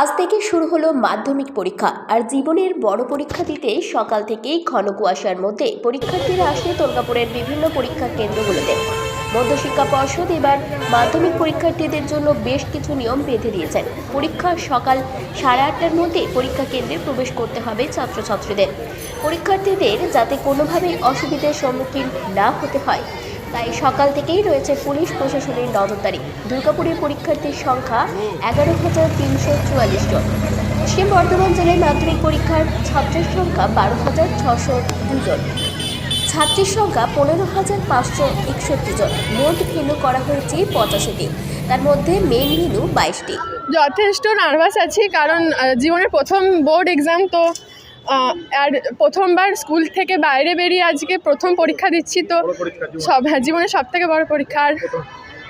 আজ থেকে শুরু হলো মাধ্যমিক পরীক্ষা, আর জীবনের বড় পরীক্ষা দিতে সকাল থেকেই ঘন কুয়াশার মধ্যে পরীক্ষার্থীরা আসে দুর্গাপুরের বিভিন্ন পরীক্ষা কেন্দ্রগুলোতে। মধ্যশিক্ষা পর্ষদ এবার মাধ্যমিক পরীক্ষার্থীদের জন্য বেশ কিছু নিয়ম বেঁধে দিয়েছেন। পরীক্ষা সকাল সাড়ে আটটার মধ্যে পরীক্ষা কেন্দ্রে প্রবেশ করতে হবে ছাত্রছাত্রীদের। পরীক্ষার্থীদের যাতে কোনোভাবেই অসুবিধার সম্মুখীন না হতে হয় তাই সকাল থেকেই রয়েছে পুলিশ প্রশাসনের নজরদারি। দুর্গাপুরের পরীক্ষার্থীর সংখ্যা এগারো হাজার তিনশো চুয়াল্লিশ জন। পশ্চিম বর্ধমান জেলায় মাধ্যমিক পরীক্ষার ছাত্রের সংখ্যা বারো হাজার ছশো দুজন ছাত্রীর সংখ্যা পনেরো হাজার পাঁচশো একষট্টি জন। মোট ভেন্যু করা হয়েছে পঁচাশিটি। তার মধ্যে মেন ভেন্যু বাইশটি। যথেষ্ট নার্ভাস আছি, কারণ জীবনের প্রথম বোর্ড এক্সাম তো আর প্রথমবার স্কুল থেকে বাইরে বেরিয়ে আজকে প্রথম পরীক্ষা দিচ্ছি তো সব হ্যাঁ জীবনের সব থেকে বড় পরীক্ষা। আর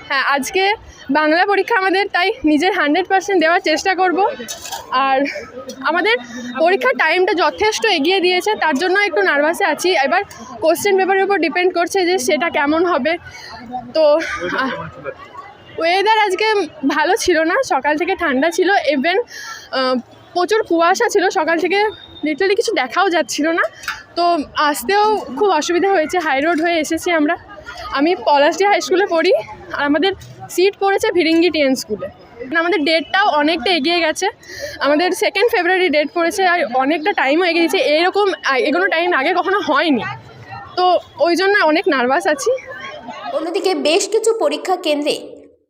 হ্যাঁ আজকে বাংলা পরীক্ষা আমাদের তাই নিজের হান্ড্রেড পার্সেন্ট দেওয়ার চেষ্টা করব। আর আমাদের পরীক্ষার টাইমটা যথেষ্ট এগিয়ে দিয়েছে তার জন্য একটু নার্ভাসে আছি। এবার কোশ্চেন পেপারের উপর ডিপেন্ড করছে যে সেটা কেমন হবে। তো ওয়েদার আজকে ভালো ছিল না সকাল থেকে ঠান্ডা ছিল। ইভেন প্রচুর কুয়াশা ছিল সকাল থেকে লিটারালি কিছু দেখাও যাচ্ছিল না। তো আসতেও খুব অসুবিধা হয়েছে। হাই রোড হয়ে এসেছি আমরা। আমি পলাশডি হাই স্কুলে পড়ি। আর আমাদের সিট পড়েছে ভিরিঙ্গি টিএন স্কুলে আমাদের ডেটটাও অনেকটা এগিয়ে গেছে। আমাদের সেকেন্ড ফেব্রুয়ারি ডেট পড়েছে আর অনেকটা টাইমও এগিয়ে দিয়েছে এরকম এগোনো টাইম আগে কখনো হয়নি। তো ওই জন্য অনেক নার্ভাস আছি। অন্যদিকে বেশ কিছু পরীক্ষা কেন্দ্রে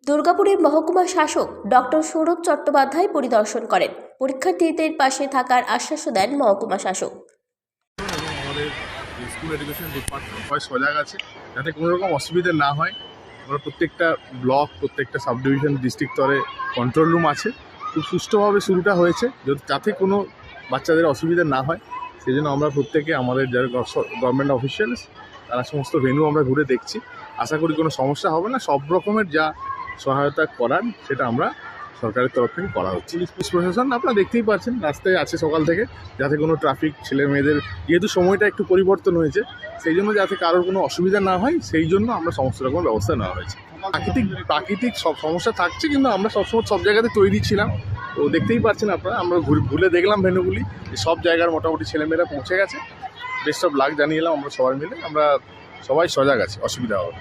দুর্গাপুরের মহকুমা শাসক ডক্টর সৌরভ চট্টোপাধ্যায় পরিদর্শন করেন। পরীক্ষার্থীদের পাশে থাকার আশ্বাসও দেন মহকুমা শাসক। আমাদের স্কুল এডুকেশন ডিপার্টমেন্ট সজাগ আছে। যাতে কোনো রকম অসুবিধা না হয়, আমরা প্রত্যেকটা ব্লক, প্রত্যেকটা সাব ডিভিশন ডিস্ট্রিক্ট স্তরে কন্ট্রোল রুম আছে। খুব সুষ্ঠুভাবে শুরুটা হয়েছে যদি- যাতে কোনো বাচ্চাদের অসুবিধা না হয় সেই জন্য আমরা প্রত্যেকে আমাদের যারা গভর্নমেন্ট অফিসিয়ালস তারা সমস্ত ভেন্যু আমরা ঘুরে দেখছি। আশা করি কোনো সমস্যা হবে না, সব রকমের যা সহায়তা করার সেটা আমরা সরকারের তরফ থেকে করা হচ্ছে। পুলিশ প্রশাসন, আপনারা দেখতেই পাচ্ছেন, রাস্তায় আছে সকাল থেকে, যাতে কোনো ট্রাফিক ছেলে মেয়েদের, যেহেতু সময়টা একটু পরিবর্তন হয়েছে, সেই জন্য যাতে কারোর কোনো অসুবিধা না হয়, সেই জন্য আমরা সমস্ত রকম ব্যবস্থা নেওয়া হয়েছে। প্রাকৃতিক প্রাকৃতিক সব সমস্যা থাকছে, কিন্তু আমরা সবসময় সব জায়গাতে তৈরি ছিলাম। তো দেখতেই পাচ্ছেন আপনারা, আমরা ঘুরে দেখলাম ভেন্যুগুলি যে সব জায়গার মোটামুটি ছেলেমেয়েরা পৌঁছে গেছে। বেস্ট অফ লাক জানিয়ে এলাম আমরা সবাই মিলে, আমরা সবাই সজাগ আছি, অসুবিধা হবে